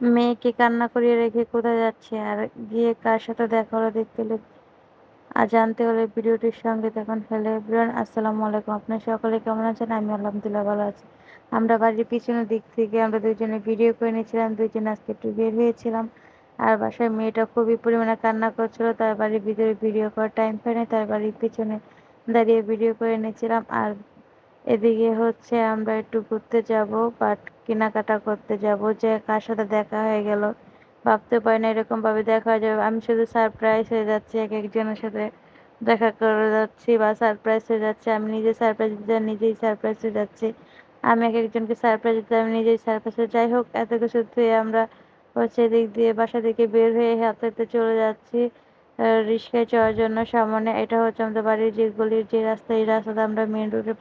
মেয়েকে কান্না করিয়ে রেখে কোথায় যাচ্ছে? আর গিয়ে কার সাথে দেখা হলো দেখতে হলে? আর জানতে হলে ভিডিওটির সঙ্গে দেখুন হ্যালো এভরিওয়ান, আসসালামু আলাইকুম। আপনার সকলে কেমন আছেন? আমি আলহামদুলিল্লাহ ভালো আছি। আমরা বাড়ির পিছনের দিক থেকে আমরা দুজনে ভিডিও করে নিয়েছিলাম দুজনে আজকে একটু বের হয়েছিলাম। আর বাসায় মেয়েটা খুবই পরিমাণে কান্না করছিল, তার বাড়ির ভিতরে ভিডিও করার টাইম পায়নি তার বাড়ির পিছনে দাঁড়িয়ে ভিডিও করে নিয়েছিলাম। আর এদিকে হচ্ছে আমরা একটু ঘুরতে যাব, বাট কেনাকাটা করতে যাব। যে কার সাথে দেখা হয়ে গেল ভাবতে পারি না এরকমভাবে দেখা হয়ে যাবে। আমি শুধু সারপ্রাইজ হয়ে যাচ্ছি, এক একজনের সাথে দেখা করে যাচ্ছি বা সারপ্রাইজ হয়ে যাচ্ছে। আমি নিজে সারপ্রাইজ দিতে নিজেই সারপ্রাইজ হয়ে যাচ্ছি। আমি এক একজনকে সারপ্রাইজ দিতে আমি নিজেই সারপ্রাইজ হয়ে যাই হোক, এত কিছু ধুয়ে আমরা হচ্ছে এদিক দিয়ে বাসা থেকে বের হয়ে হাতে হাতে চলে যাচ্ছি রিক্সায় চড়ার জন্য সামনে। এটা হচ্ছে আমাদের বাড়ির যে গলির যে রাস্তা, এই রাস্তাতে আমরা মেন রোডে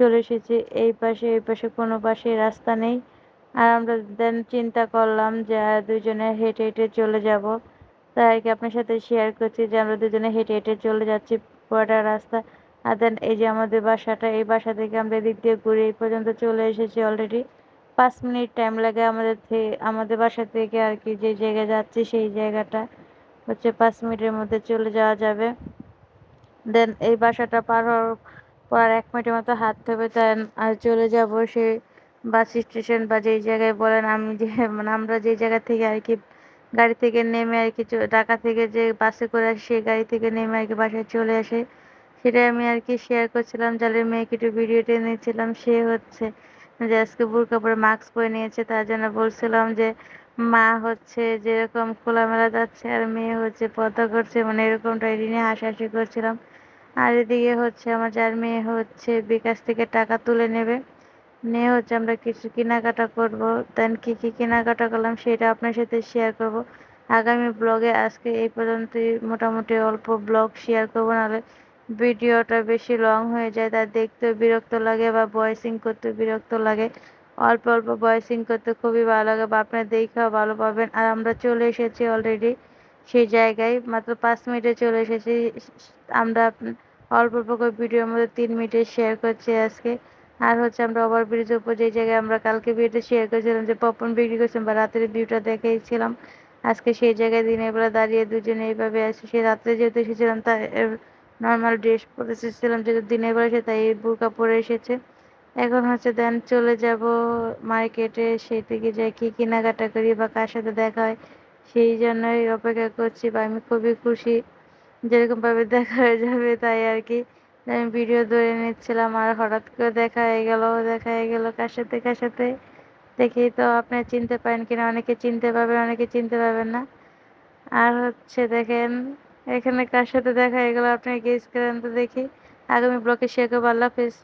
চলে এসেছি। এই পাশে এই পাশে কোনো পাশে রাস্তা নেই। আর আমরা দেন চিন্তা করলাম যে দুজনে হেঁটে হেঁটে চলে যাব। তাই আর কি আপনার সাথে শেয়ার করছি যে, আমরা দুজনে হেঁটে হেঁটে চলে যাচ্ছি পুরোটা রাস্তা। আর দেন এই যে আমাদের বাসাটা, এই বাসা থেকে আমরা এদিক দিয়ে ঘুরে এই পর্যন্ত চলে এসেছি অলরেডি পাঁচ মিনিট টাইম লাগে আমাদের আমাদের বাসা থেকে আর কি যে জায়গায় যাচ্ছি সেই জায়গাটা। হচ্ছে পাঁচ মিনিটের মধ্যে চলে যাওয়া যাবে। দেন এই বাসাটা পার হওয়ার পর এক মিনিটের মতো হাত হবে দেন, আর চলে যাব সেই বাস স্টেশন বা যেই জায়গায় বলেন আমি যে মানে আমরা যেই জায়গা থেকে আর কি গাড়ি থেকে নেমে আর কি ঢাকা থেকে যে বাসে করে আসি, সেই গাড়ি থেকে নেমে আর কি বাসায় চলে আসে। সেটাই আমি আর কি শেয়ার করছিলাম যাদের মেয়েকে একটু ভিডিও টেনে নিয়েছিলাম, সে হচ্ছে যে আজকে বুরকা পরে মাস্ক পরে নিয়েছে, তার জন্য বলছিলাম যে মা হচ্ছে যেরকম খোলামেলা যাচ্ছে আর মেয়ে হচ্ছে পর্দা করছে মানে এরকমটাই নিয়ে হাসাহাসি করছিলাম। আর এদিকে হচ্ছে আমার যার মেয়ে হচ্ছে বিকাশ থেকে টাকা তুলে নেবে। নিয়ে হচ্ছে আমরা কিছু কেনাকাটা করব। দেন কী কী কেনাকাটা করলাম সেটা আপনার সাথে শেয়ার করব। আগামী ব্লগে আজকে এই পর্যন্তই। মোটামুটি অল্প ব্লগ শেয়ার করব, নাহলে ভিডিওটা বেশি লং হয়ে যায়। তা দেখতেও বিরক্ত লাগে বা ভয়েসিং করতে বিরক্ত লাগে। অল্প অল্প ভয়েসিং করতে খুবই ভালো লাগে বা আপনার দেখেও ভালো পাবেন। আর আমরা চলে এসেছি অলরেডি সেই জায়গায় মাত্র পাঁচ মিনিটে চলে এসেছি। আমরা অল্প অল্প করে ভিডিওর মধ্যে তিন মিনিটে শেয়ার করছি আজকে। আর হচ্ছে আমরা ওভার ব্রিজের উপর যে জায়গায় আমরা কালকে ভিডিওটা শেয়ার করেছিলাম যে পপন বিক্রি করছিলাম বা রাতের ভিউটা দেখেছিলাম, আজকে সেই জায়গায় দিনের বেলা দাঁড়িয়ে দুজনে এইভাবে আসি সে রাত্রে যেহেতু এসেছিলাম তার নর্মাল ড্রেস পরে এসেছিলাম, যেহেতু দিনের বেলা এসে তাই বুকা পরে এসেছে। এখন হচ্ছে দেন চলে যাব মার্কেটে সেই থেকে যাই কী কেনাকাটা করি বা কার সাথে দেখা হয় সেই জন্যই অপেক্ষা করছি বা আমি খুবই খুশি যেরকমভাবে দেখা হয়ে যাবে তাই আর কি। আমি ভিডিও ধরে নিচ্ছিলাম আর হঠাৎ করে দেখা হয়ে গেল, দেখা হয়ে গেল কার সাথে কার সাথে? দেখেই তো আপনি চিনতে পারেন কিনা, অনেকে চিনতে পারবেন, অনেকে চিনতে পারবেন না। আর হচ্ছে দেখেন, এখানে কার সাথে দেখা হয়ে গেল আপনি গেস করেন তো দেখি? আগামী ব্লকে শেয়ার করব আল্লাহ হাফিজ।